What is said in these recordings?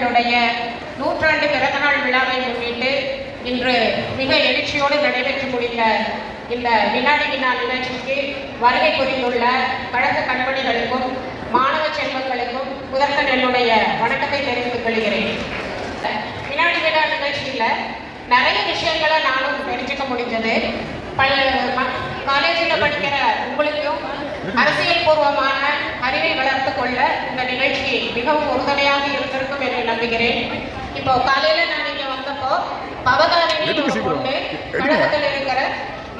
அவர்களுடைய நூற்றாண்டு பிறந்தநாள் விழாவை முன்னிட்டு இன்று மிக எழுச்சியோடு நடைபெற்று முடிந்த இந்த வினாடி வினா நிகழ்ச்சிக்கு வருகை புரிந்துள்ள கழக கண்மணிகளுக்கும் மாணவ செல்வங்களுக்கும் முதற்கண் என்னுடைய வணக்கத்தை தெரிவித்துக் கொள்கிறேன். வினாடி வினா நிகழ்ச்சியில் நிறைய விஷயங்களை நானும் தெரிஞ்சுக்க முடிஞ்சது. பல காலேஜில் படிக்கிற உங்களுக்கும் அரசியல் பூர்வமான அறிவை வளர்த்து கொள்ள இந்த நிகழ்ச்சி மிகவும் உறுதுணையாக இருந்திருக்கும் என்று நம்புகிறேன். இப்போ காலையில நான் இங்க வந்தப்போ பவதாரணியில் பொண்ணு கழகத்தில் இருக்கிற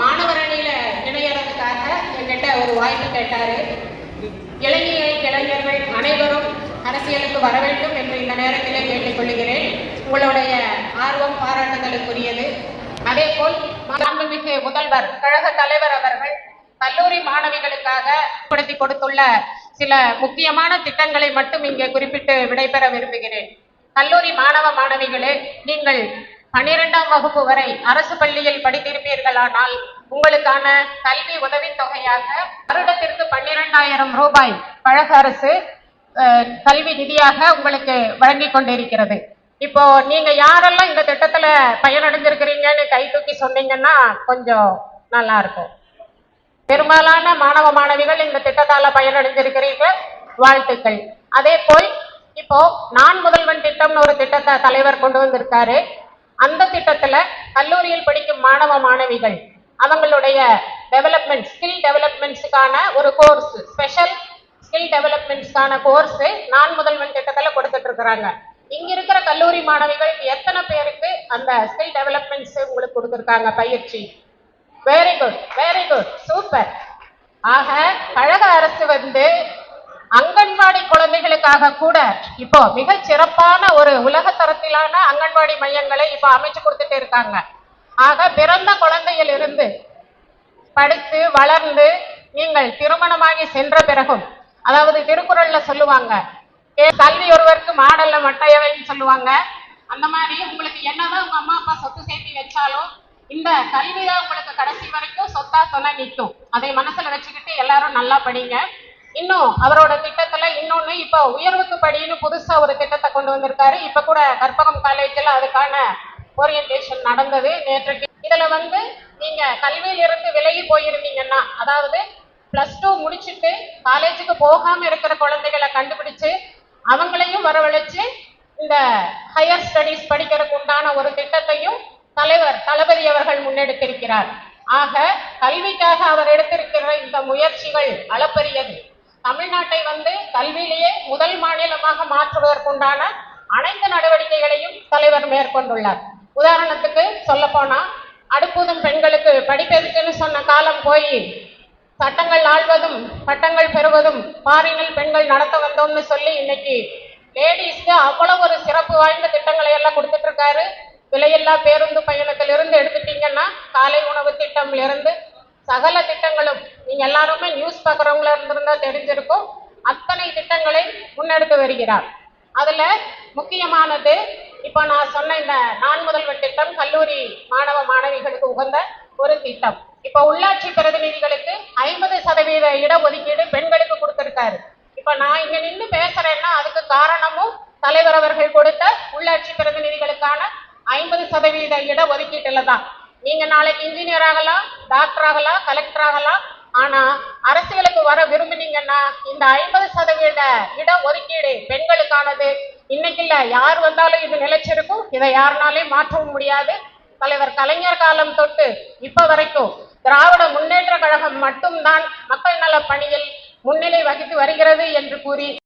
மாணவர் அணியில இணையறதுக்காக என்கிட்ட ஒரு வாய்ப்பு கேட்டாரு. இளைஞர் இளைஞர்கள் அனைவரும் அரசியலுக்கு வர வேண்டும் என்று இந்த நேரத்திலே கேட்டுக்கொள்கிறேன் உங்களுடைய ஆர்வம் பாராட்டுதலுக்குரியது. அதே போல் மாண்புமிகு முதல்வர் கழக தலைவர் அவர்கள் கல்லூரி மாணவிகளுக்காக கொடுத்துள்ள சில முக்கியமான திட்டங்களை மட்டும் இங்கே குறிப்பிட்டு விடைபெற விரும்புகிறேன். கல்லூரி மாணவ மாணவிகளே நீங்கள் பனிரெண்டாம் வகுப்பு வரை அரசு பள்ளியில் படித்திருப்பீர்களானால் உங்களுக்கான கல்வி உதவித்தொகையாக வருடத்திற்கு பன்னிரெண்டாயிரம் ரூபாய் கழக அரசு கல்வி நிதியாக உங்களுக்கு வழங்கி கொண்டிருக்கிறது. இப்போ நீங்க யாரெல்லாம் இந்த திட்டத்துல பயனடைஞ்சிருக்கிறீங்கன்னு கை தூக்கி சொன்னீங்கன்னா கொஞ்சம் நல்லா இருக்கும். பெரும்பாலான மாணவ மாணவிகள் இந்த திட்டத்தால பயனடைஞ்சிருக்கிறீர்கள் வாழ்த்துக்கள். அதே போல் இப்போ நான் முதல்வன் திட்டம்னு ஒரு திட்டத்தை தலைவர் கொண்டு வந்திருக்காரு. அந்த திட்டத்துல கல்லூரியில் படிக்கும் மாணவ மாணவிகள் அவங்களுடைய டெவலப்மெண்ட் ஸ்கில் டெவலப்மெண்ட்ஸுக்கான ஒரு கோர்ஸ் ஸ்பெஷல் ஸ்கில் டெவலப்மெண்ட்ஸ்க்கான கோர்ஸ் நான் முதல்வன் திட்டத்தில் கொடுத்துட்டு இருக்கிறாங்க இங்க இருக்கிற கல்லூரி மாணவிகள் எத்தனை பேருக்கு அந்த ஸ்கில் டெவலப்மெண்ட்ஸ் உங்களுக்கு கொடுத்துருக்காங்க? பயிற்சி. Very good very good super ஆக கழக அரசு வந்து அங்கன்வாடி குழந்தைகளுக்காக கூட இப்போ மிக சிறப்பான ஒரு உலக தரத்திலான அங்கன்வாடி மையங்களை இப்போ அமைச்சு கொடுத்துட்டு இருக்காங்க. ஆக பிறந்த குழந்தையிலிருந்து படித்து வளர்ந்து நீங்கள் திருமணமாகி சென்ற பிறகும் அதாவது திருக்குறள்ல சொல்லுவாங்க கல்வி ஒருவருக்கு மாடல்ல மட்டையவைன்னு சொல்லுவாங்க. அந்த மாதிரி உங்களுக்கு என்னதான் உங்க அம்மா அப்பா சொத்து சேர்த்து வச்சாலும் இந்த கல்வி உங்களுக்கு கடைசி வரைக்கும் சொத்தா சொன்ன நிற்கும். அதை மனசுல வச்சுக்கிட்டு எல்லாரும் நல்லா படிங்க. இன்னும் அவரோட திட்டத்துல இன்னொன்னு இப்போ உயர்வுக்கு படின்னு புதுசா ஒரு திட்டத்தை கொண்டு வந்திருக்காரு. இப்ப கூட கற்பகம் காலேஜ்ல அதுக்கான ஓரியன்டேஷன் நடந்தது நேற்று இதுல வந்து நீங்க கல்வியிலிருந்து விலகி போயிருந்தீங்கன்னா அதாவது பிளஸ் டூ முடிச்சுட்டு காலேஜுக்கு போகாம இருக்கிற குழந்தைகளை கண்டுபிடிச்சு அவங்களையும் வரவழைச்சு இந்த ஹையர் ஸ்டடீஸ் படிக்கிறதுக்கு உண்டான ஒரு திட்டத்தையும் தலைவர் தளபதி அவர்கள் முன்னெடுத்திருக்கிறார். ஆக கல்விக்காக அவர் எடுத்திருக்கிற இந்த முயற்சிகள் அளப்பரியது. தமிழ்நாட்டை வந்து கல்வியிலேயே முதல் மாநிலமாக மாற்றுவதற்குண்டான அனைத்து நடவடிக்கைகளையும் தலைவர் மேற்கொண்டுள்ளார். உதாரணத்துக்கு சொல்ல போனா அடுப்பூதும் பெண்களுக்கு படிப்பதுக்குன்னு சொன்ன காலம் போய் சட்டங்கள் ஆழ்வதும் பட்டங்கள் பெறுவதும் பாரினில் பெண்கள் நடத்த வந்தோம்னு சொல்லி இன்னைக்கு லேடிஸ்க்கு அவ்வளவு ஒரு சிறப்பு வாய்ந்த திட்டங்களை எல்லாம் கொடுத்துட்டு இருக்காரு. விலையில்லா பேருந்து பயணத்திலிருந்து எடுத்துட்டீங்கன்னா காலை உணவு திட்டம்ல இருந்து சகல திட்டங்களும் நீங்க எல்லாருமே நியூஸ் பார்க்குறவங்கள இருந்திருந்தா தெரிஞ்சிருக்கும். அத்தனை திட்டங்களை முன்னெடுத்து வருகிறார். அதுல முக்கியமானது இப்போ நான் சொன்ன இந்த நான் முதல்வர் திட்டம் கல்லூரி மாணவ மாணவிகளுக்கு உகந்த ஒரு திட்டம். இப்போ உள்ளாட்சி பிரதிநிதிகளுக்கு ஐம்பது சதவீத இடஒதுக்கீடு பெண்களுக்கு கொடுத்திருக்காரு. இப்போ நான் இங்க நின்று பேசுறேன்னா அதுக்கு காரணமும் தலைவர் அவர்கள் கொடுத்த உள்ளாட்சி பிரதிநிதிகளுக்கான ஐம்பது சதவீத இட ஒதுக்கீட்டுல தான் நீங்க நாளைக்கு இன்ஜினியர் ஆகலாம் டாக்டர் ஆகலாம் கலெக்டர் ஆகலாம் ஆனா அரசியலுக்கு வர விரும்புனீங்கன்னா இந்த ஐம்பது சதவீத இட ஒதுக்கீடு பெண்களுக்கானது. இன்னைக்கு இல்ல யார் வந்தாலும் இது நிலைச்சிருக்கும். இதை யாருனாலையும் மாற்றவும் முடியாது. தலைவர் கலைஞர் காலம் தொட்டு இப்ப வரைக்கும் திராவிட முன்னேற்ற கழகம் மட்டும்தான் மக்கள் நல பணியில் முன்னிலை வகித்து வருகிறது என்று கூறி